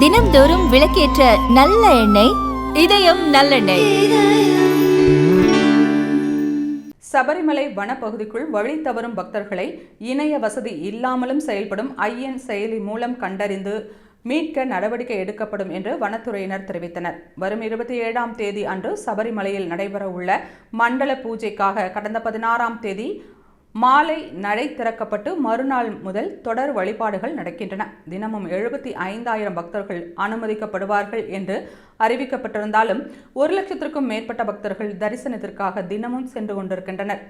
தினம்தோறும் விளக்கேற்ற நல்ல எண்ணெய் இதயம் நல்லெண்ணெய். சபரிமலை வனப்பகுதிக்குள் வழி தவறும் பக்தர்களை இணைய வசதி இல்லாமலும் செயல்படும் ஐஎன் செயலி மூலம் கண்டறிந்து மீட்க நடவடிக்கை எடுக்கப்படும் என்று வனத்துறையினர் தெரிவித்தனர். வரும் இருபத்தி ஏழாம் தேதி அன்று சபரிமலையில் நடைபெறவுள்ள மண்டல பூஜைக்காக கடந்த பதினாறாம் தேதி மாலை நடை திறக்கப்பட்டு மறுநாள் முதல் தொடர் வழிபாடுகள் நடக்கின்றன. தினமும் எழுபத்தி ஐந்தாயிரம் பக்தர்கள் அனுமதிக்கப்படுவார்கள் என்று அறிவிக்கப்பட்டிருந்தாலும் ஒரு லட்சத்திற்கும் மேற்பட்ட பக்தர்கள் தரிசனத்திற்காக தினமும் சென்று கொண்டிருக்கின்றனர்.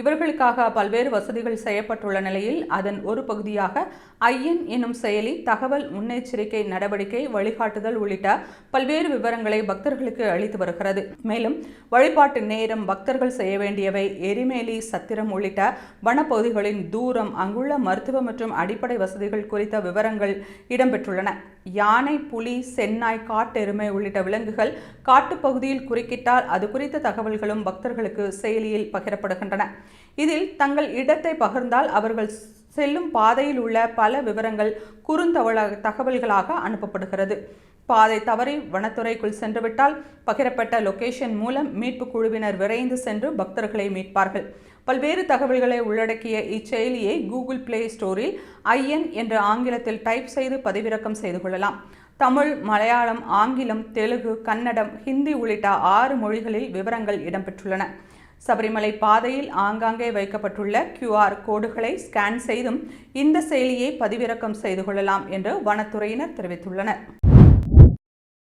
இவர்களுக்காக பல்வேறு வசதிகள் செய்யப்பட்டுள்ள நிலையில் அதன் ஒரு பகுதியாக ஐஎன் எனும் செயலி தகவல் முன்னெச்சரிக்கை நடவடிக்கை வழிகாட்டுதல் உள்ளிட்ட பல்வேறு விவரங்களை பக்தர்களுக்கு அளித்து வருகிறது. மேலும் வழிபாட்டு நேரம் பக்தர்கள் செய்ய வேண்டியவை எரிமேலி சத்திரம் உள்ளிட்ட வனப்பகுதிகளின் தூரம் அங்குள்ள மருத்துவ மற்றும் அடிப்படை வசதிகள் குறித்த விவரங்கள் இடம்பெற்றுள்ளன. யானை புலி சென்னாய் காட்டெருமை உள்ளிட்ட விலங்குகள் காட்டுப்பகுதியில் குறுக்கிட்டால் அது குறித்த தகவல்களும் பக்தர்களுக்கு செயலியில் பகிரப்படுகின்றன. இதில் தங்கள் இடத்தை பகிர்ந்தால் அவர்கள் செல்லும் பாதையில் உள்ள பல விவரங்கள் குறுந்தவள தகவல்களாக அனுப்பப்படுகிறது. பாதை தவறி வனத்துறைக்குள் சென்றுவிட்டால் பகிரப்பட்ட லொகேஷன் மூலம் மீட்பு குழுவினர் விரைந்து சென்று பக்தர்களை மீட்பார்கள். பல்வேறு தகவல்களை உள்ளடக்கிய இச்செயலியை கூகுள் பிளே ஸ்டோரில் ஐஎன் என்ற ஆங்கிலத்தில் டைப் செய்து பதிவிறக்கம் செய்து கொள்ளலாம். தமிழ் மலையாளம் ஆங்கிலம் தெலுங்கு கன்னடம் ஹிந்தி உள்ளிட்ட ஆறு மொழிகளில் விவரங்கள் இடம்பெற்றுள்ளன. சபரிமலை பாதையில் ஆங்காங்கே வைக்கப்பட்டுள்ள கியூஆர் கோடுகளை ஸ்கேன் செய்தும் இந்த செயலியை பதிவிறக்கம் செய்து கொள்ளலாம் என்று வனத்துறையினர் தெரிவித்துள்ளனர்.